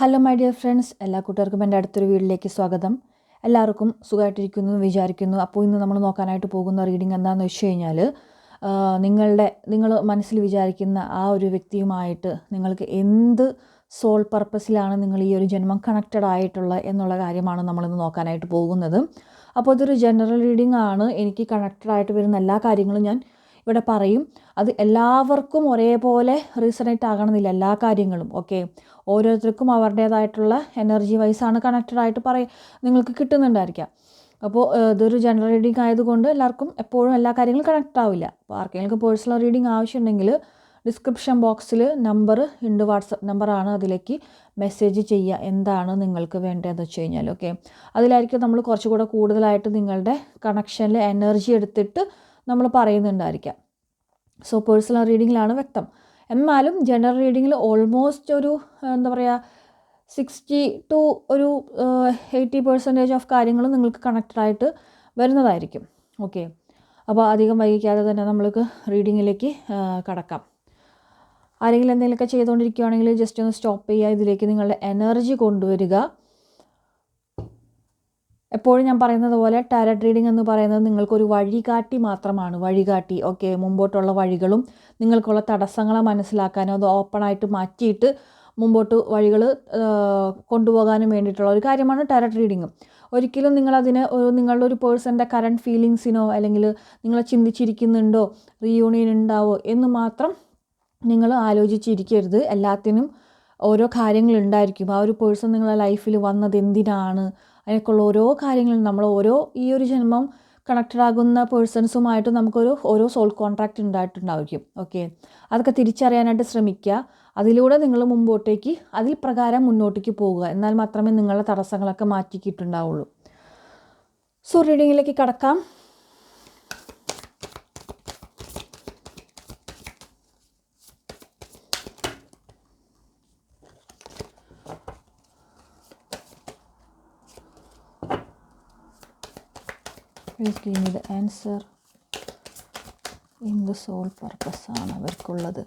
Hello my dear friends എല്ലാ കൂട്ടുകാർക്കും എന്റെ അടുത്തൊരു വീട്ടിലേക്ക് സ്വാഗതം. എല്ലാവർക്കും സുഖമായിട്ടിരിക്കുന്നു എന്ന് വിചാരിക്കുന്നു. അപ്പോൾ ഇന്ന് നമ്മൾ നോക്കാനായിട്ട് പോകുന്ന റീഡിംഗ് എന്താണെന്ന് വെച്ച് കഴിഞ്ഞാൽ നിങ്ങളുടെ നിങ്ങൾ മനസ്സിൽ വിചാരിക്കുന്ന ആ ഒരു വ്യക്തിയുമായിട്ട് നിങ്ങൾക്ക് എന്ത് സോൾ പർപ്പസിലാണ് നിങ്ങൾ ഈ ഒരു ജന്മം കണക്റ്റഡ് ആയിട്ടുള്ള എന്നുള്ള കാര്യമാണ് നമ്മളിന്ന് നോക്കാനായിട്ട് പോകുന്നത്. അപ്പോൾ ഇതൊരു ജനറൽ റീഡിംഗ് ആണ്. എനിക്ക് കണക്റ്റഡ് ആയിട്ട് വരുന്ന എല്ലാ കാര്യങ്ങളും ഞാൻ ഇവിടെ പറയും അത് എല്ലാവർക്കും ഒരേപോലെ റീസണേറ്റ് ആകണമെന്നില്ല എല്ലാ കാര്യങ്ങളും ഓക്കെ ഓരോരുത്തർക്കും അവരുടേതായിട്ടുള്ള എനർജി വൈസാണ് കണക്റ്റഡ് ആയിട്ട് പറയും നിങ്ങൾക്ക് കിട്ടുന്നുണ്ടായിരിക്കാം. അപ്പോൾ ഇതൊരു ജനറൽ റീഡിംഗ് ആയതുകൊണ്ട് എല്ലാവർക്കും എപ്പോഴും എല്ലാ കാര്യങ്ങളും കണക്റ്റ് ആവില്ല. അപ്പോൾ ആർക്കെങ്കിലും പേഴ്സണൽ റീഡിംഗ് ആവശ്യമുണ്ടെങ്കിൽ ഡിസ്ക്രിപ്ഷൻ ബോക്സിൽ നമ്പർ ഉണ്ട് വാട്സപ്പ് നമ്പറാണ് അതിലേക്ക് മെസ്സേജ് ചെയ്യുക എന്താണ് നിങ്ങൾക്ക് വേണ്ടതെന്ന് വെച്ച് കഴിഞ്ഞാൽ ഓക്കെ അതിലായിരിക്കും നമ്മൾ കുറച്ചുകൂടെ കൂടുതലായിട്ട് നിങ്ങളുടെ കണക്ഷനിൽ എനർജി എടുത്തിട്ട് നമ്മൾ പറയുന്നുണ്ടായിരിക്കാം. സോ പേഴ്സണൽ റീഡിങ്ങിലാണ് വ്യക്തം. എന്നാലും ജനറൽ റീഡിങ്ങിൽ ഓൾമോസ്റ്റ് ഒരു എന്താ പറയുക സിക്സ്റ്റി ടു ഒരു എയ്റ്റി പെർസെന്റേജ് ഓഫ് കാര്യങ്ങളും നിങ്ങൾക്ക് കണക്റ്റഡ് ആയിട്ട് വരുന്നതായിരിക്കും. ഓക്കെ അപ്പോൾ അധികം വൈകിക്കാതെ തന്നെ നമ്മൾക്ക് റീഡിങ്ങിലേക്ക് കടക്കാം. ആരെങ്കിലും എന്തെങ്കിലുമൊക്കെ ചെയ്തുകൊണ്ടിരിക്കുകയാണെങ്കിൽ ജസ്റ്റ് ഒന്ന് സ്റ്റോപ്പ് ചെയ്യുക. ഇതിലേക്ക് നിങ്ങളുടെ എനർജി കൊണ്ടുവരിക. എപ്പോഴും ഞാൻ പറയുന്നത് പോലെ ടാരറ്റ് റീഡിംഗ് എന്ന് പറയുന്നത് നിങ്ങൾക്കൊരു വഴികാട്ടി മാത്രമാണ്. വഴികാട്ടി ഓക്കെ മുമ്പോട്ടുള്ള വഴികളും നിങ്ങൾക്കുള്ള തടസ്സങ്ങളെ മനസ്സിലാക്കാനോ അത് ഓപ്പണായിട്ട് മാറ്റിയിട്ട് മുമ്പോട്ട് വഴികൾ കൊണ്ടുപോകാനും വേണ്ടിയിട്ടുള്ള ഒരു കാര്യമാണ് ടാരറ്റ് റീഡിങ് ഒരിക്കലും നിങ്ങളതിന് ഒരു നിങ്ങളുടെ ഒരു പേഴ്സന്റെ കറണ്ട് ഫീലിങ്സിനോ അല്ലെങ്കിൽ നിങ്ങൾ ചിന്തിച്ചിരിക്കുന്നുണ്ടോ റീയൂണിയൻ ഉണ്ടാവോ എന്ന് മാത്രം നിങ്ങൾ ആലോചിച്ചിരിക്കരുത്. എല്ലാത്തിനും ഓരോ കാര്യങ്ങളുണ്ടായിരിക്കും ആ ഒരു പേഴ്സൺ നിങ്ങളുടെ ലൈഫിൽ വന്നത് എന്തിനാണ്? അതിനൊക്കെയുള്ള ഓരോ കാര്യങ്ങളും നമ്മൾ ഓരോ ഈ ഒരു ജന്മം കണക്റ്റഡ് ആകുന്ന പേഴ്സൺസുമായിട്ട് നമുക്കൊരു ഓരോ സോൾ കോൺട്രാക്റ്റ് ഉണ്ടായിട്ടുണ്ടായിരിക്കും. ഓക്കെ അതൊക്കെ തിരിച്ചറിയാനായിട്ട് ശ്രമിക്കുക. അതിലൂടെ നിങ്ങൾ മുമ്പോട്ടേക്ക് അതിൽ പ്രകാരം മുന്നോട്ടേക്ക് പോകുക. എന്നാൽ മാത്രമേ നിങ്ങളുടെ തടസ്സങ്ങളൊക്കെ മാറ്റിക്കിട്ടുണ്ടാവുള്ളൂ. സോ റീഡിങ്ങിലേക്ക് കടക്കാം. Please give me the answer soul purpose ആണ് അവർക്കുള്ളത്.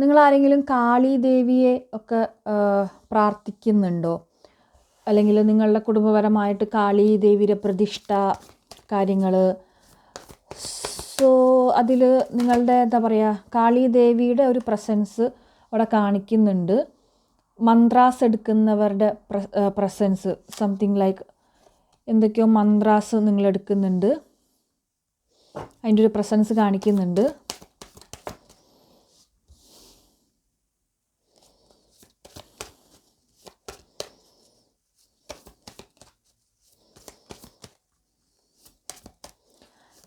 നിങ്ങൾ ആരെങ്കിലും കാളി ദേവിയെ ഒക്കെ പ്രാർത്ഥിക്കുന്നുണ്ടോ? അല്ലെങ്കിൽ നിങ്ങളുടെ കുടുംബപരമായിട്ട് കാളി ദേവിയുടെ പ്രതിഷ്ഠ കാര്യങ്ങൾ സോ അതിൽ നിങ്ങളുടെ എന്താ പറയുക കാളി ദേവിയുടെ ഒരു പ്രസൻസ് അവിടെ കാണിക്കുന്നുണ്ട്. മന്ത്രാസ് എടുക്കുന്നവരുടെ പ്രസൻസ് സംതിങ് ലൈക്ക് എന്തൊക്കെയോ മന്ത്രാസ് നിങ്ങൾ എടുക്കുന്നുണ്ട് അതിന്റെ ഒരു പ്രസൻസ് കാണിക്കുന്നുണ്ട്.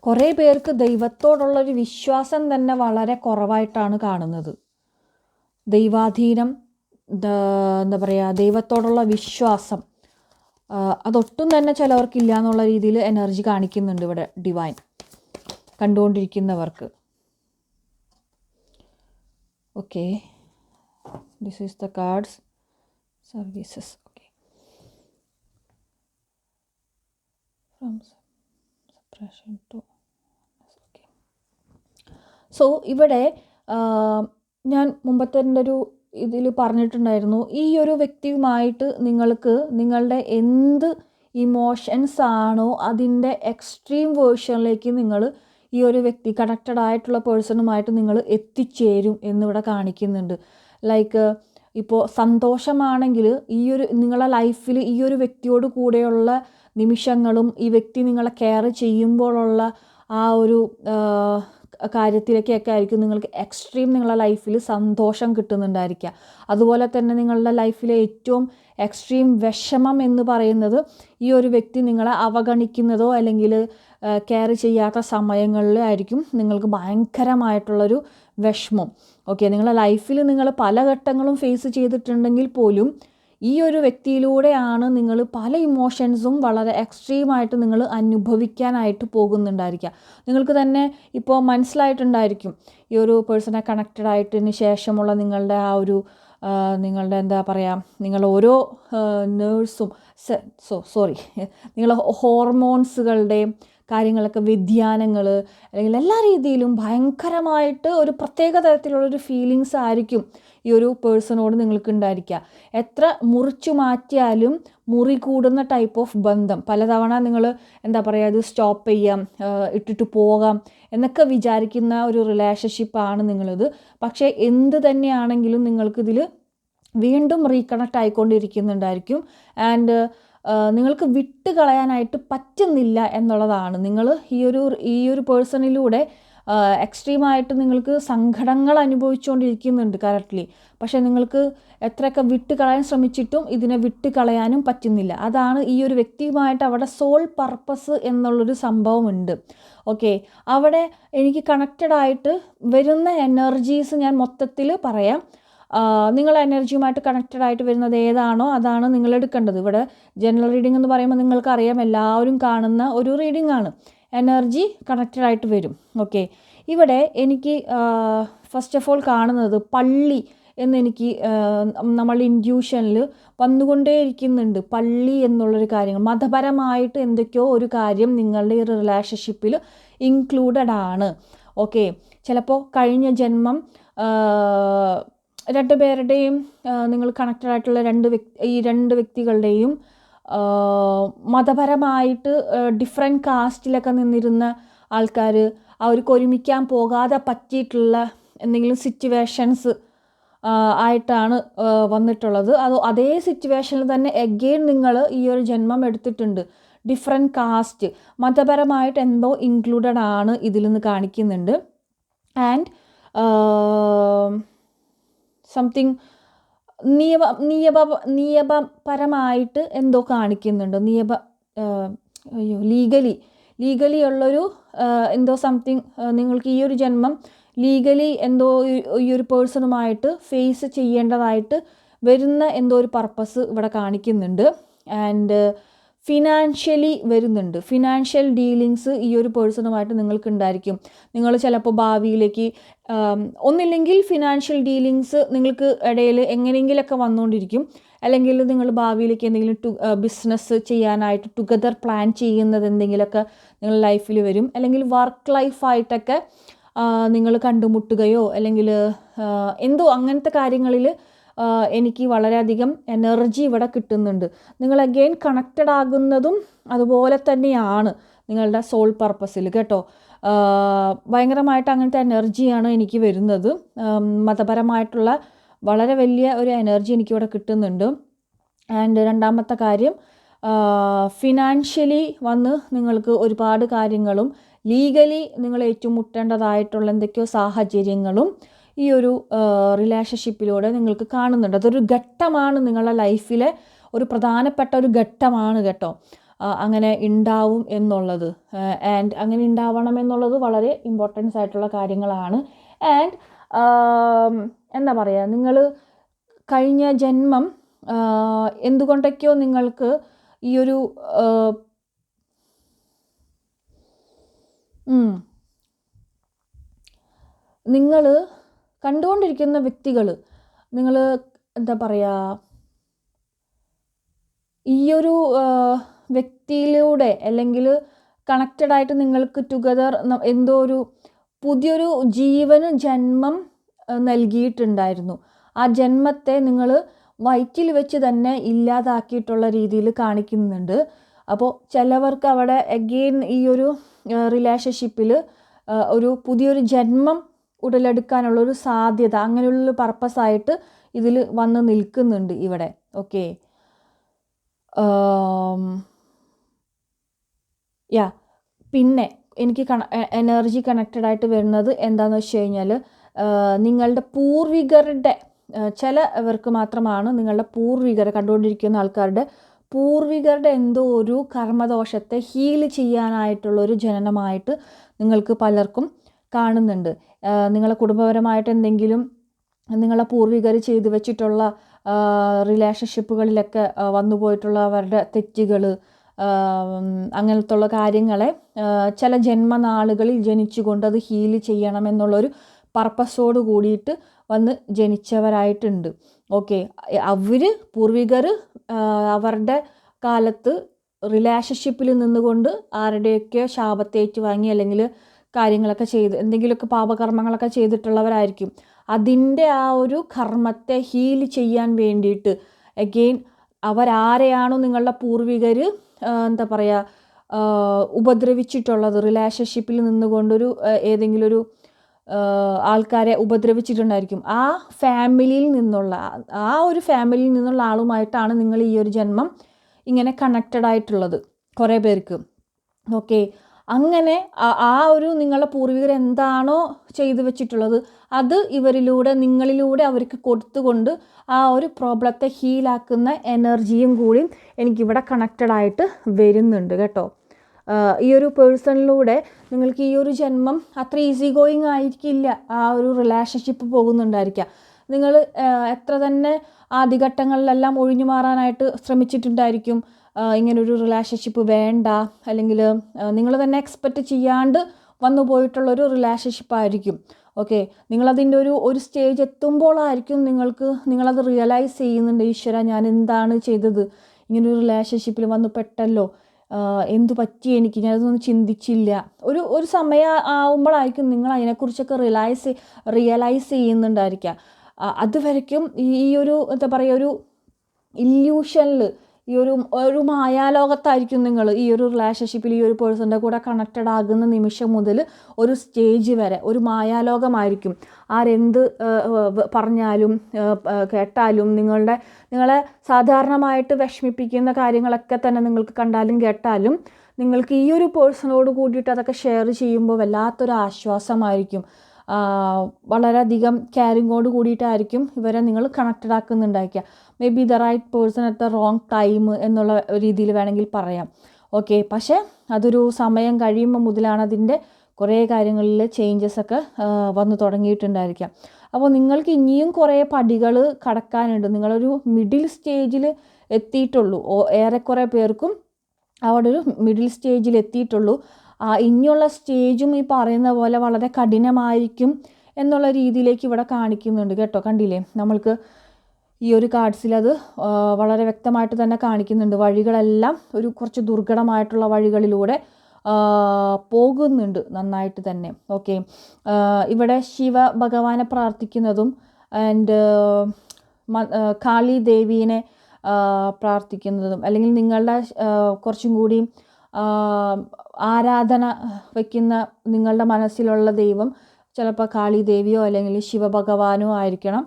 കുറേ പേർക്ക് ദൈവത്തോടുള്ളൊരു വിശ്വാസം തന്നെ വളരെ കുറവായിട്ടാണ് കാണുന്നത്. ദൈവാധീനം എന്താ പറയുക ദൈവത്തോടുള്ള വിശ്വാസം അതൊട്ടും തന്നെ ചിലവർക്കില്ല എന്നുള്ള രീതിയിൽ എനർജി കാണിക്കുന്നുണ്ട് ഇവിടെ divine കണ്ടുകൊണ്ടിരിക്കുന്നവർക്ക്. Okay. This is the cards services okay. From suppression to so ഇവിടെ ഞാൻ മുമ്പത്തെ ഒരു ഇതിൽ പറഞ്ഞിട്ടുണ്ടായിരുന്നു. ഈ ഒരു വ്യക്തിയുമായിട്ട് നിങ്ങൾക്ക് നിങ്ങളുടെ എന്ത് ഇമോഷൻസ് ആണോ അതിന്റെ എക്സ്ട്രീം വേർഷനിലേക്ക് നിങ്ങൾ ഈ ഒരു വ്യക്തി കണക്റ്റഡ് ആയിട്ടുള്ള പേഴ്സണുമായിട്ട് നിങ്ങൾ എത്തിച്ചേരും എന്നിവിടെ കാണിക്കുന്നുണ്ട്. ലൈക്ക് ഇപ്പോൾ സന്തോഷമാണെങ്കിൽ ഈ ഒരു നിങ്ങളുടെ ലൈഫിൽ ഈ ഒരു വ്യക്തിയോട് കൂടെയുള്ള നിമിഷങ്ങളും ഈ വ്യക്തി നിങ്ങളെ കെയർ ചെയ്യുമ്പോഴുള്ള ആ ഒരു കാര്യത്തിലേക്കൊക്കെ ആയിരിക്കും നിങ്ങൾക്ക് എക്സ്ട്രീം നിങ്ങളുടെ ലൈഫിൽ സന്തോഷം കിട്ടുന്നുണ്ടായിരിക്കുക. അതുപോലെ തന്നെ നിങ്ങളുടെ ലൈഫിലെ ഏറ്റവും എക്സ്ട്രീം വിഷമം എന്ന് പറയുന്നത് ഈ ഒരു വ്യക്തി നിങ്ങളെ അവഗണിക്കുന്നതോ അല്ലെങ്കിൽ കെയർ ചെയ്യാത്ത സമയങ്ങളിലായിരിക്കും നിങ്ങൾക്ക് ഭയങ്കരമായിട്ടുള്ളൊരു വിഷമം. ഓക്കെ നിങ്ങളുടെ ലൈഫിൽ നിങ്ങൾ പല ഘട്ടങ്ങളും ഫേസ് ചെയ്തിട്ടുണ്ടെങ്കിൽ പോലും ഈ ഒരു വ്യക്തിയിലൂടെയാണ് നിങ്ങൾ പല ഇമോഷൻസും വളരെ എക്സ്ട്രീമായിട്ട് നിങ്ങൾ അനുഭവിക്കാനായിട്ട് പോകുന്നുണ്ടായിരിക്കുക. നിങ്ങൾക്ക് തന്നെ ഇപ്പോൾ മനസ്സിലായിട്ടുണ്ടായിരിക്കും ഈ ഒരു പേഴ്സണെ കണക്റ്റഡ് ആയിട്ടിന് ശേഷമുള്ള നിങ്ങളുടെ ആ ഒരു നിങ്ങളുടെ എന്താ പറയുക നിങ്ങൾ ഓരോ നേഴ്സും സോ സോറി നിങ്ങൾ ഹോർമോൺസുകളുടെയും കാര്യങ്ങളൊക്കെ വ്യതിയാനങ്ങൾ അല്ലെങ്കിൽ എല്ലാ രീതിയിലും ഭയങ്കരമായിട്ട് ഒരു പ്രത്യേക തരത്തിലുള്ളൊരു ഫീലിങ്സ് ആയിരിക്കും. ഈ ഒരു പേഴ്സണോട് നിങ്ങൾക്ക് ഉണ്ടായിരിക്കുക എത്ര മുറിച്ചു മാറ്റിയാലും മുറി കൂടുന്ന ടൈപ്പ് ഓഫ് ബന്ധം. പലതവണ നിങ്ങൾ എന്താ പറയുക ഇത് സ്റ്റോപ്പ് ചെയ്യാം ഇട്ടിട്ട് പോകാം എന്നൊക്കെ വിചാരിക്കുന്ന ഒരു റിലേഷൻഷിപ്പാണ് നിങ്ങളിത്. പക്ഷേ എന്ത് തന്നെയാണെങ്കിലും നിങ്ങൾക്കിതിൽ വീണ്ടും റീകണക്ട് ആയിക്കൊണ്ടിരിക്കുന്നുണ്ടായിരിക്കും. ആൻഡ് നിങ്ങൾക്ക് വിട്ട് കളയാനായിട്ട് പറ്റുന്നില്ല എന്നുള്ളതാണ്. നിങ്ങൾ ഈ ഒരു ഈ ഒരു പേഴ്സണിലൂടെ എക്സ്ട്രീമായിട്ട് നിങ്ങൾക്ക് സങ്കടങ്ങൾ അനുഭവിച്ചുകൊണ്ടിരിക്കുന്നുണ്ട് കറക്റ്റ്ലി പക്ഷേ നിങ്ങൾക്ക് എത്രയൊക്കെ വിട്ട് കളയാൻ ശ്രമിച്ചിട്ടും ഇതിനെ വിട്ട് കളയാനും പറ്റുന്നില്ല. അതാണ് ഈ ഒരു വ്യക്തിയുമായിട്ട് അവിടെ സോൾ പർപ്പസ് എന്നുള്ളൊരു സംഭവമുണ്ട്. ഓക്കെ അവിടെ എനിക്ക് കണക്റ്റഡ് ആയിട്ട് വരുന്ന എനർജീസ് ഞാൻ മൊത്തത്തിൽ പറയാം. നിങ്ങൾ എനർജിയുമായിട്ട് കണക്റ്റഡ് ആയിട്ട് വരുന്നത് ഏതാണോ അതാണ് നിങ്ങൾ എടുക്കേണ്ടത്. ഇവിടെ ജനറൽ റീഡിംഗ് എന്ന് പറയുമ്പോൾ നിങ്ങൾക്കറിയാം എല്ലാവരും കാണുന്ന ഒരു റീഡിംഗ് ആണ്. എനർജി കണക്റ്റഡ് ആയിട്ട് വരും. ഓക്കെ ഇവിടെ എനിക്ക് ഫസ്റ്റ് ഓഫ് ഓൾ കാണുന്നത് പള്ളി എന്നെനിക്ക് നമ്മൾ ഇൻഡ്യൂഷനിൽ വന്നുകൊണ്ടേയിരിക്കുന്നുണ്ട്. പള്ളി എന്നുള്ളൊരു കാര്യങ്ങൾ. മതപരമായിട്ട് എന്തൊക്കെയോ ഒരു കാര്യം നിങ്ങളുടെ ഈ റിലേഷൻഷിപ്പിൽ ഇൻക്ലൂഡഡ് ആണ്. ഓക്കെ ചിലപ്പോൾ കഴിഞ്ഞ ജന്മം രണ്ടുപേരുടെയും പേരുടെയും നിങ്ങൾ കണക്റ്റഡ് ആയിട്ടുള്ള രണ്ട് വ്യക്തി ഈ രണ്ട് വ്യക്തികളുടെയും മതപരമായിട്ട് ഡിഫറെന്റ് കാസ്റ്റിലൊക്കെ നിന്നിരുന്ന ആൾക്കാർ അവർക്ക് ഒരുമിക്കാൻ പോകാതെ പറ്റിയിട്ടുള്ള എന്തെങ്കിലും സിറ്റുവേഷൻസ് ആയിട്ടാണ് വന്നിട്ടുള്ളത്. അത് അതേ സിറ്റുവേഷനിൽ തന്നെ എഗെയിൻ നിങ്ങൾ ഈ ഒരു ജന്മം എടുത്തിട്ടുണ്ട്. ഡിഫറെന്റ് കാസ്റ്റ് മതപരമായിട്ട് എന്തോ ഇൻക്ലൂഡഡ് ആണ് ഇതിൽ നിന്ന് കാണിക്കുന്നുണ്ട്. ആൻഡ് സംതിങ് നിയമ നിയമ നിയമപരമായിട്ട് എന്തോ കാണിക്കുന്നുണ്ട്. നിയമ അയ്യോ ലീഗലി. ലീഗലി ഉള്ളൊരു എന്തോ സംതിങ് നിങ്ങൾക്ക് ഈ ഒരു ജന്മം ലീഗലി എന്തോ ഈ ഒരു പേഴ്സണുമായിട്ട് ഫേസ് ചെയ്യേണ്ടതായിട്ട് വരുന്ന എന്തോ ഒരു പർപ്പസ് ഇവിടെ കാണിക്കുന്നുണ്ട്. ആൻഡ് ഫിനാൻഷ്യലി വരുന്നുണ്ട്. ഫിനാൻഷ്യൽ ഡീലിങ്സ് ഈ ഒരു പേഴ്സണുമായിട്ട് നിങ്ങൾക്ക് ഉണ്ടായിരിക്കും നിങ്ങൾ ചിലപ്പോൾ ഭാവിയിലേക്ക് ഒന്നില്ലെങ്കിൽ ഫിനാൻഷ്യൽ ഡീലിങ്സ് നിങ്ങൾക്ക് ഇടയിൽ എങ്ങനെയെങ്കിലൊക്കെ വന്നുകൊണ്ടിരിക്കും. അല്ലെങ്കിൽ നിങ്ങൾ ഭാവിയിലേക്ക് എന്തെങ്കിലും ടു ബിസിനസ് ചെയ്യാനായിട്ട് ടുഗദർ പ്ലാൻ ചെയ്യുന്നത് എന്തെങ്കിലുമൊക്കെ നിങ്ങൾ ലൈഫിൽ വരും. അല്ലെങ്കിൽ വർക്ക് ലൈഫായിട്ടൊക്കെ നിങ്ങൾ കണ്ടുമുട്ടുകയോ അല്ലെങ്കിൽ എന്തോ അങ്ങനത്തെ കാര്യങ്ങളിൽ എനിക്ക് വളരെയധികം എനർജി ഇവിടെ കിട്ടുന്നുണ്ട്. നിങ്ങൾ അഗെയിൻ കണക്റ്റഡ് ആകുന്നതും അതുപോലെ തന്നെയാണ് നിങ്ങളുടെ സോൾ പർപ്പസിൽ കേട്ടോ. ഭയങ്കരമായിട്ട് അങ്ങനത്തെ എനർജിയാണ് എനിക്ക് വരുന്നത്. മതപരമായിട്ടുള്ള വളരെ വലിയ ഒരു എനർജി എനിക്കിവിടെ കിട്ടുന്നുണ്ട്. ആൻഡ് രണ്ടാമത്തെ കാര്യം ഫിനാൻഷ്യലി വന്ന് നിങ്ങൾക്ക് ഒരുപാട് കാര്യങ്ങളും ലീഗലി നിങ്ങൾ ഏറ്റുമുട്ടേണ്ടതായിട്ടുള്ള എന്തൊക്കെയോ സാഹചര്യങ്ങളും ഈ ഒരു റിലേഷൻഷിപ്പിലൂടെ നിങ്ങൾക്ക് കാണുന്നുണ്ട്. അതൊരു ഘട്ടമാണ് നിങ്ങളുടെ ലൈഫിലെ ഒരു പ്രധാനപ്പെട്ട ഒരു ഘട്ടമാണ് കേട്ടോ. അങ്ങനെ ഉണ്ടാവും എന്നുള്ളത്. ആൻഡ് അങ്ങനെ ഉണ്ടാവണം എന്നുള്ളത് വളരെ ഇമ്പോർട്ടൻസ് ആയിട്ടുള്ള കാര്യങ്ങളാണ്. ആൻഡ് എന്താ പറയുക നിങ്ങൾ കഴിഞ്ഞ ജന്മം എന്തുകൊണ്ടൊക്കെയോ നിങ്ങൾക്ക് ഈ ഒരു നിങ്ങൾ കണ്ടുകൊണ്ടിരിക്കുന്ന വ്യക്തികൾ നിങ്ങൾ എന്താ പറയുക ഈയൊരു വ്യക്തിയിലൂടെ അല്ലെങ്കിൽ കണക്റ്റഡ് ആയിട്ട് നിങ്ങൾക്ക് ടുഗദർ എന്തോ ഒരു പുതിയൊരു ജീവന് ജന്മം നൽകിയിട്ടുണ്ടായിരുന്നു. ആ ജന്മത്തെ നിങ്ങൾ വയറ്റിൽ വെച്ച് തന്നെ ഇല്ലാതാക്കിയിട്ടുള്ള രീതിയിൽ കാണിക്കുന്നുണ്ട്. അപ്പോൾ ചിലവർക്ക് അവിടെ അഗെയിൻ ഈ ഒരു റിലേഷൻഷിപ്പിൽ ഒരു പുതിയൊരു ജന്മം ഉടലെടുക്കാനുള്ളൊരു സാധ്യത അങ്ങനെയുള്ളൊരു പർപ്പസായിട്ട് ഇതിൽ വന്ന് നിൽക്കുന്നുണ്ട് ഇവിടെ. ഓക്കെ. യാ പിന്നെ എനിക്ക് കണ എനർജി കണക്റ്റഡ് ആയിട്ട് വരുന്നത് എന്താണെന്ന് വെച്ച് കഴിഞ്ഞാൽ നിങ്ങളുടെ പൂർവികരുടെ ചിലവർക്ക് മാത്രമാണ് നിങ്ങളുടെ പൂർവികർ കണ്ടുകൊണ്ടിരിക്കുന്ന ആൾക്കാരുടെ പൂർവികരുടെ എന്തോ ഒരു കർമ്മദോഷത്തെ ഹീൽ ചെയ്യാനായിട്ടുള്ള ഒരു ജനനമായിട്ട് നിങ്ങൾക്ക് പലർക്കും കാണുന്നുണ്ട്. നിങ്ങളെ കുടുംബപരമായിട്ട് എന്തെങ്കിലും നിങ്ങളെ പൂർവികർ ചെയ്തു വെച്ചിട്ടുള്ള റിലേഷൻഷിപ്പുകളിലൊക്കെ വന്നു പോയിട്ടുള്ള അവരുടെ തെറ്റുകൾ അങ്ങനത്തുള്ള കാര്യങ്ങളെ ചില ജന്മനാളുകളിൽ ജനിച്ചുകൊണ്ട് അത് ഹീൽ ചെയ്യണമെന്നുള്ളൊരു പർപ്പസോട് കൂടിയിട്ട് വന്ന് ജനിച്ചവരായിട്ടുണ്ട്. ഓക്കെ അവർ പൂർവികർ അവരുടെ കാലത്ത് റിലേഷൻഷിപ്പിൽ നിന്നുകൊണ്ട് ആരുടെയൊക്കെ ശാപത്തേറ്റ് വാങ്ങി അല്ലെങ്കിൽ കാര്യങ്ങളൊക്കെ ചെയ്ത് എന്തെങ്കിലുമൊക്കെ പാപകർമ്മങ്ങളൊക്കെ ചെയ്തിട്ടുള്ളവരായിരിക്കും. അതിന്റെ ആ ഒരു കർമ്മത്തെ ഹീൽ ചെയ്യാൻ വേണ്ടിയിട്ട് അഗെയിൻ അവരാരെയാണോ നിങ്ങളുടെ പൂർവികർ എന്താ പറയുക ഉപദ്രവിച്ചിട്ടുള്ളത്? റിലേഷൻഷിപ്പിൽ നിന്നുകൊണ്ടൊരു ഏതെങ്കിലും ഒരു ആൾക്കാരെ ഉപദ്രവിച്ചിട്ടുണ്ടായിരിക്കും. ആ ഫാമിലിയിൽ നിന്നുള്ള ആ ഒരു ഫാമിലിയിൽ നിന്നുള്ള ആളുമായിട്ടാണ് നിങ്ങൾ ഈ ഒരു ജന്മം ഇങ്ങനെ കണക്റ്റഡ് ആയിട്ടുള്ളത്. കുറേ പേർക്ക്. ഓക്കെ അങ്ങനെ ആ ഒരു നിങ്ങളുടെ പൂർവികർ എന്താണോ ചെയ്തു വെച്ചിട്ടുള്ളത് അത് ഇവരിലൂടെ നിങ്ങളിലൂടെ അവർക്ക് കൊടുത്തുകൊണ്ട് ആ ഒരു പ്രോബ്ലത്തെ ഹീലാക്കുന്ന എനർജിയും കൂടി എനിക്കിവിടെ കണക്റ്റഡ് ആയിട്ട് വരുന്നുണ്ട് കേട്ടോ. ഈ ഒരു പേഴ്സണിലൂടെ നിങ്ങൾക്ക് ഈ ഒരു ജന്മം അത്ര ഈസി ഗോയിങ് ആയിരിക്കില്ല. ആ ഒരു റിലേഷൻഷിപ്പ് പോകുന്നുണ്ടായിരിക്കാം. നിങ്ങൾ എത്ര തന്നെ ആദ്യഘട്ടങ്ങളിലെല്ലാം ഒഴിഞ്ഞു മാറാനായിട്ട് ശ്രമിച്ചിട്ടുണ്ടായിരിക്കും. ഇങ്ങനൊരു റിലേഷൻഷിപ്പ് വേണ്ട. അല്ലെങ്കിൽ നിങ്ങൾ തന്നെ എക്സ്പെക്റ്റ് ചെയ്യാണ്ട് വന്നു പോയിട്ടുള്ളൊരു റിലേഷൻഷിപ്പ് ആയിരിക്കും. ഓക്കെ നിങ്ങളതിന്റെ ഒരു ഒരു സ്റ്റേജ് എത്തുമ്പോഴായിരിക്കും നിങ്ങൾക്ക് നിങ്ങളത് റിയലൈസ് ചെയ്യുന്നുണ്ട് ഈശ്വര ഞാൻ എന്താണ് ചെയ്തത്? ഇങ്ങനൊരു റിലേഷൻഷിപ്പിൽ വന്ന് പെട്ടല്ലോ. എന്തു പറ്റി എനിക്ക്? ഞാനതൊന്നും ചിന്തിച്ചില്ല. ഒരു ഒരു സമയം ആവുമ്പോഴായിരിക്കും നിങ്ങൾ അതിനെക്കുറിച്ചൊക്കെ റിയലൈസ് റിയലൈസ് ചെയ്യുന്നുണ്ടായിരിക്കുക. അതുവരയ്ക്കും ഈ ഒരു എന്താ പറയുക ഒരു ഇല്യൂഷനിൽ ഈ ഒരു ഒരു മായാലോകത്തായിരിക്കും നിങ്ങൾ ഈ ഒരു റിലേഷൻഷിപ്പിൽ ഈ ഒരു പേഴ്സന്റെ കൂടെ കണക്റ്റഡ് ആകുന്ന നിമിഷം മുതൽ ഒരു സ്റ്റേജ് വരെ ഒരു മായാലോകമായിരിക്കും. ആരെന്ത് പറഞ്ഞാലും കേട്ടാലും നിങ്ങളുടെ നിങ്ങളെ സാധാരണമായിട്ട് വിഷമിപ്പിക്കുന്ന കാര്യങ്ങളൊക്കെ തന്നെ നിങ്ങൾക്ക് കണ്ടാലും കേട്ടാലും നിങ്ങൾക്ക് ഈ ഒരു പേഴ്സണോട് കൂടിയിട്ട് അതൊക്കെ ഷെയർ ചെയ്യുമ്പോൾ വല്ലാത്തൊരു ആശ്വാസമായിരിക്കും. വളരെയധികം കെയറിങ്ങോട് കൂടിയിട്ടായിരിക്കും ഇവരെ നിങ്ങൾ connected ആക്കുന്നുണ്ടായിരിക്കുക. May be the right person at the wrong time എന്നുള്ള രീതിയിൽ വേണമെങ്കിൽ പറയാം. ഓക്കെ പക്ഷേ അതൊരു സമയം കഴിയുമ്പോൾ മുതലാണ് അതിന്റെ കുറേ കാര്യങ്ങളിൽ ചേഞ്ചസ് ഒക്കെ വന്നു തുടങ്ങിയിട്ടുണ്ടായിരിക്കാം അപ്പോൾ നിങ്ങൾക്ക് ഇനിയും കുറേ പടികൾ കടക്കാനുണ്ട്. നിങ്ങളൊരു മിഡിൽ സ്റ്റേജിൽ എത്തിയിട്ടുള്ളൂ. ഏറെക്കുറെ പേർക്കും അവിടെ ഒരു മിഡിൽ സ്റ്റേജിൽ എത്തിയിട്ടുള്ളൂ. ഇനിയുള്ള സ്റ്റേജും ഈ പറയുന്ന പോലെ വളരെ കഠിനമായിരിക്കും എന്നുള്ള രീതിയിലേക്ക് ഇവിടെ കാണിക്കുന്നുണ്ട് കേട്ടോ. കണ്ടില്ലേ? നമ്മൾക്ക് ഈ ഒരു കാർഡ്സിൽ അത് വളരെ വ്യക്തമായിട്ട് തന്നെ കാണിക്കുന്നുണ്ട്. വഴികളെല്ലാം ഒരു കുറച്ച് ദുർഘടമായിട്ടുള്ള വഴികളിലൂടെ പോകുന്നുണ്ട് നന്നായിട്ട് തന്നെ. ഓക്കെ. ഇവിടെ ശിവ ഭഗവാനെ പ്രാർത്ഥിക്കുന്നതും ആൻഡ് കാളി ദേവീനെ പ്രാർത്ഥിക്കുന്നതും അല്ലെങ്കിൽ നിങ്ങളുടെ കുറച്ചും കൂടി ആരാധന വയ്ക്കുന്ന നിങ്ങളുടെ മനസ്സിലുള്ള ദൈവം ചിലപ്പോൾ കാളി ദേവിയോ അല്ലെങ്കിൽ ശിവഭഗവാനോ ആയിരിക്കണം.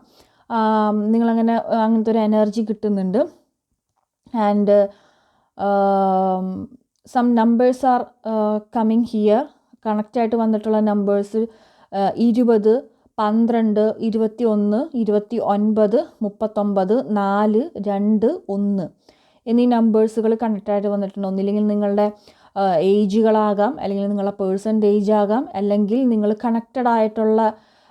നിങ്ങളങ്ങനെ അങ്ങനത്തെ ഒരു എനർജി കിട്ടുന്നുണ്ട്. And some numbers are coming here. കണക്റ്റായിട്ട് വന്നിട്ടുള്ള നമ്പേഴ്സ് ഇരുപത് പന്ത്രണ്ട് ഇരുപത്തി ഒന്ന് ഇരുപത്തി ഒൻപത് മുപ്പത്തൊമ്പത് നാല് രണ്ട് ഒന്ന്. എന്നീ നമ്പേഴ്സുകൾ കണക്റ്റായിട്ട് വന്നിട്ടുണ്ട്. ഒന്നില്ലെങ്കിൽ നിങ്ങളുടെ ഏജുകളാകാം അല്ലെങ്കിൽ നിങ്ങളുടെ പേഴ്സന്റേജ് ആകാം അല്ലെങ്കിൽ നിങ്ങൾ കണക്റ്റഡ് ആയിട്ടുള്ള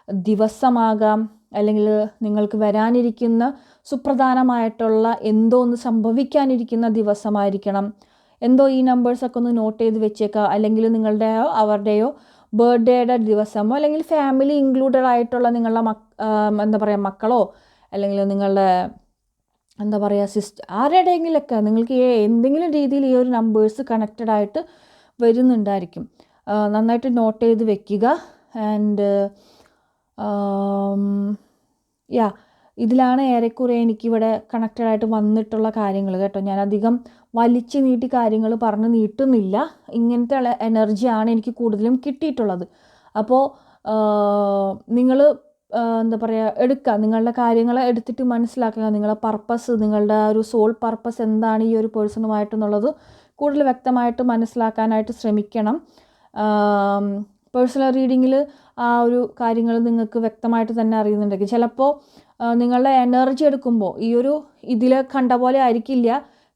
ദിവസമാകാം അല്ലെങ്കിൽ നിങ്ങൾക്ക് വരാനിരിക്കുന്ന സുപ്രധാനമായിട്ടുള്ള എന്തോ ഒന്ന് സംഭവിക്കാനിരിക്കുന്ന ദിവസമായിരിക്കണം. എന്തോ ഈ നമ്പേഴ്സൊക്കെ ഒന്ന് നോട്ട് ചെയ്ത് വെച്ചേക്കുക. അല്ലെങ്കിൽ നിങ്ങളുടെയോ അവരുടെയോ ബർത്ത്ഡേയുടെ ദിവസമോ അല്ലെങ്കിൽ ഫാമിലി ഇൻക്ലൂഡഡ് ആയിട്ടുള്ള നിങ്ങളുടെ മക് എന്താ പറയുക മക്കളോ അല്ലെങ്കിൽ നിങ്ങളുടെ എന്താ പറയുക സിസ്റ്റം ആരുടെയെങ്കിലൊക്കെ നിങ്ങൾക്ക് എന്തെങ്കിലും രീതിയിൽ ഈ ഒരു നമ്പേഴ്സ് കണക്റ്റഡ് ആയിട്ട് വരുന്നുണ്ടായിരിക്കും. നന്നായിട്ട് നോട്ട് ചെയ്ത് വെക്കുക. ആൻഡ് യാ ഇതിലാണ് ഏറെക്കുറെ എനിക്കിവിടെ കണക്റ്റഡ് ആയിട്ട് വന്നിട്ടുള്ള കാര്യങ്ങൾ കേട്ടോ. ഞാനധികം വലിച്ചു നീട്ടി കാര്യങ്ങൾ പറഞ്ഞ് നീട്ടുന്നില്ല. ഇങ്ങനത്തെ എനർജിയാണ് എനിക്ക് കൂടുതലും കിട്ടിയിട്ടുള്ളത്. അപ്പോൾ നിങ്ങൾ എന്താ പറയുക എടുക്കുക നിങ്ങളുടെ കാര്യങ്ങൾ എടുത്തിട്ട് മനസ്സിലാക്കുക. നിങ്ങളുടെ പർപ്പസ് നിങ്ങളുടെ ഒരു സോൾ പർപ്പസ് എന്താണ് ഈ ഒരു പേഴ്സണുമായിട്ടെന്നുള്ളത് കൂടുതൽ വ്യക്തമായിട്ട് മനസ്സിലാക്കാനായിട്ട് ശ്രമിക്കണം. പേഴ്സണൽ റീഡിങ്ങിൽ ആ ഒരു കാര്യങ്ങൾ നിങ്ങൾക്ക് വ്യക്തമായിട്ട് തന്നെ അറിയുന്നുണ്ടെങ്കിൽ. ചിലപ്പോൾ നിങ്ങളുടെ എനർജി എടുക്കുമ്പോൾ ഈ ഒരു ഇതിൽ കണ്ട പോലെ ആയിരിക്കില്ല.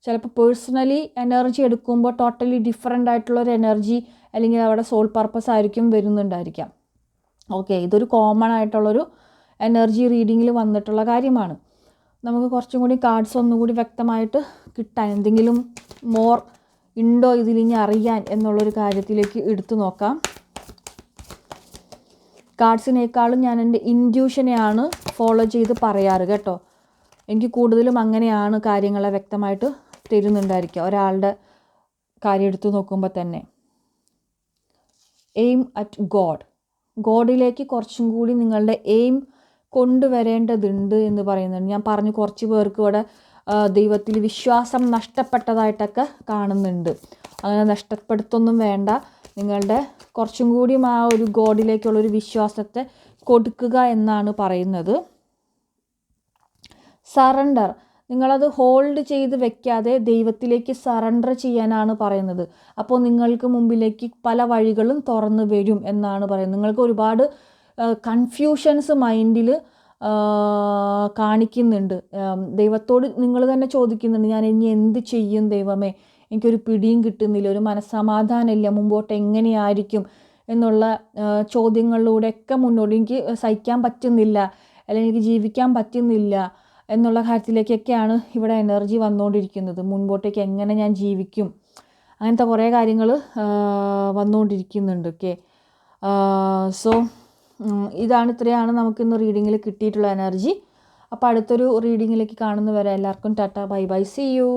ചിലപ്പോൾ പേഴ്സണലി എനർജി എടുക്കുമ്പോൾ ടോട്ടലി ഡിഫറെന്റ് ആയിട്ടുള്ളൊരു എനർജി അല്ലെങ്കിൽ അവിടെ സോൾ പർപ്പസ് ആയിരിക്കും വരുന്നുണ്ടായിരിക്കാം. ഓക്കെ ഇതൊരു കോമൺ ആയിട്ടുള്ളൊരു എനർജി റീഡിങ്ങിൽ വന്നിട്ടുള്ള കാര്യമാണ്. നമുക്ക് കുറച്ചും കൂടി കാർഡ്സ് ഒന്നുകൂടി വ്യക്തമായിട്ട് കിട്ടാൻ എന്തെങ്കിലും മോർ ഉണ്ടോ ഇതിലിനി അറിയാൻ എന്നുള്ളൊരു കാര്യത്തിലേക്ക് എടുത്തു നോക്കാം. കാർഡ്സിനേക്കാളും ഞാൻ എന്റെ ഇൻഡ്യൂഷനെയാണ് ഫോളോ ചെയ്ത് പറയാറ് കേട്ടോ. എനിക്ക് കൂടുതലും അങ്ങനെയാണ് കാര്യങ്ങളെ വ്യക്തമായിട്ട് തരുന്നുണ്ടായിരിക്കുക ഒരാളുടെ കാര്യം എടുത്തു നോക്കുമ്പോൾ തന്നെ. എയിം അറ്റ് ഗോഡ് ഗോഡിലേക്ക് കുറച്ചും കൂടി നിങ്ങളുടെ എയിം കൊണ്ടുവരേണ്ടതുണ്ട് എന്ന് പറയുന്നുണ്ട്. ഞാൻ പറഞ്ഞു കുറച്ച് പേർക്ക് ഇവിടെ ദൈവത്തിൽ വിശ്വാസം നഷ്ടപ്പെട്ടതായിട്ടൊക്കെ കാണുന്നുണ്ട്. അങ്ങനെ നഷ്ടപ്പെടുത്തൊന്നും വേണ്ട. നിങ്ങളുടെ കുറച്ചും കൂടിയും ആ ഒരു ഗോഡിലേക്കുള്ളൊരു വിശ്വാസത്തെ കൊടുക്കുക എന്നാണ് പറയുന്നത്. സറണ്ടർ നിങ്ങളത് ഹോൾഡ് ചെയ്ത് വെക്കാതെ ദൈവത്തിലേക്ക് സറണ്ടർ ചെയ്യാനാണ് പറയുന്നത്. അപ്പോൾ നിങ്ങൾക്ക് മുമ്പിലേക്ക് പല വഴികളും തുറന്നു വരും എന്നാണ് പറയുന്നത്. നിങ്ങൾക്ക് ഒരുപാട് കൺഫ്യൂഷൻസ് മൈൻഡിൽ കാണിക്കുന്നുണ്ട്. ദൈവത്തോട് നിങ്ങൾ തന്നെ ചോദിക്കുന്നുണ്ട് ഞാൻ ഇനി എന്ത് ചെയ്യും ദൈവമേ? എനിക്കൊരു പിടിയും കിട്ടുന്നില്ല ഒരു മനസ്സമാധാനമില്ല മുമ്പോട്ട് എങ്ങനെയായിരിക്കും? എന്നുള്ള ചോദ്യങ്ങളിലൂടെയൊക്കെ മുന്നോട്ട് എനിക്ക് സഹിക്കാൻ പറ്റുന്നില്ല അല്ലെങ്കിൽ എനിക്ക് ജീവിക്കാൻ പറ്റുന്നില്ല. എന്നുള്ള കാര്യത്തിലേക്കൊക്കെയാണ് ഇവിടെ എനർജി വന്നുകൊണ്ടിരിക്കുന്നത്. മുൻപോട്ടേക്ക് എങ്ങനെ ഞാൻ ജീവിക്കും? അങ്ങനത്തെ കുറേ കാര്യങ്ങൾ വന്നുകൊണ്ടിരിക്കുന്നുണ്ട്. ഓക്കെ. സോ ഇതാണ് ഇത്രയാണ് നമുക്കിന്ന് റീഡിങ്ങിൽ കിട്ടിയിട്ടുള്ള എനർജി. അപ്പോൾ അടുത്തൊരു റീഡിങ്ങിലേക്ക് കാണുന്നവരെ എല്ലാവർക്കും tata bye bye see you.